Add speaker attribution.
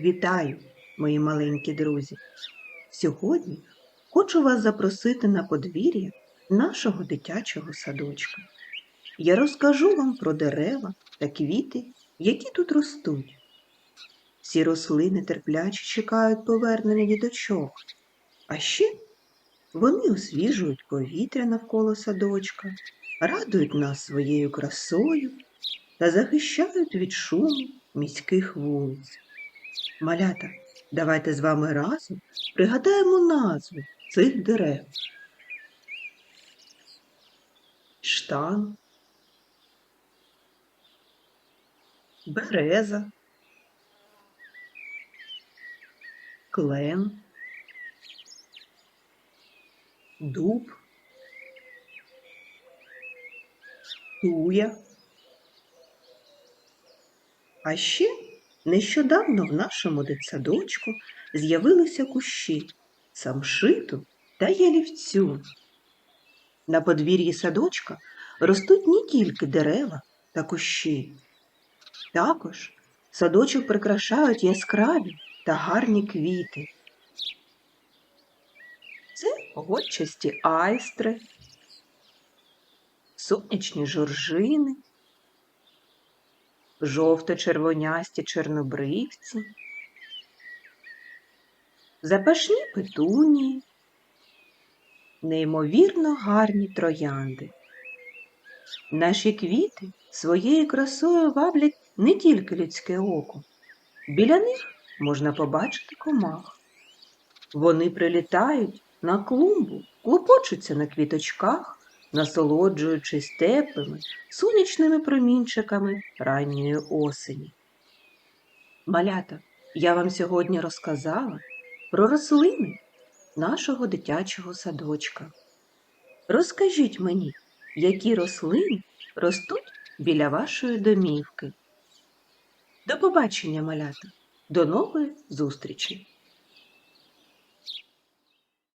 Speaker 1: Вітаю, мої маленькі друзі! Сьогодні хочу вас запросити на подвір'я нашого дитячого садочка. Я розкажу вам про дерева та квіти, які тут ростуть. Всі рослини терпляче чекають повернення діточок, а ще вони освіжують повітря навколо садочка, радують нас своєю красою та захищають від шуму міських вулиць. Малята, давайте з вами разом пригадаємо назви цих дерев. Штан, береза, клен, дуб, туя. А ще Нещодавно в нашому дитсадочку з'явилися кущі самшиту та ялівцю. На подвір'ї садочка ростуть не тільки дерева та кущі. Також садочок прикрашають яскраві та гарні квіти. Це гольчасті айстри, сонячні жоржини, жовто-червонясті чорнобривці, запашні петунії, неймовірно гарні троянди. Наші квіти своєю красою ваблять не тільки людське око. Біля них можна побачити комах. Вони прилітають на клумбу, клопочуться на квіточках, насолоджуючись теплими сонячними промінчиками ранньої осені. Малята, я вам сьогодні розказала про рослини нашого дитячого садочка. Розкажіть мені, які рослини ростуть біля вашої домівки. До побачення, малята, до нової зустрічі!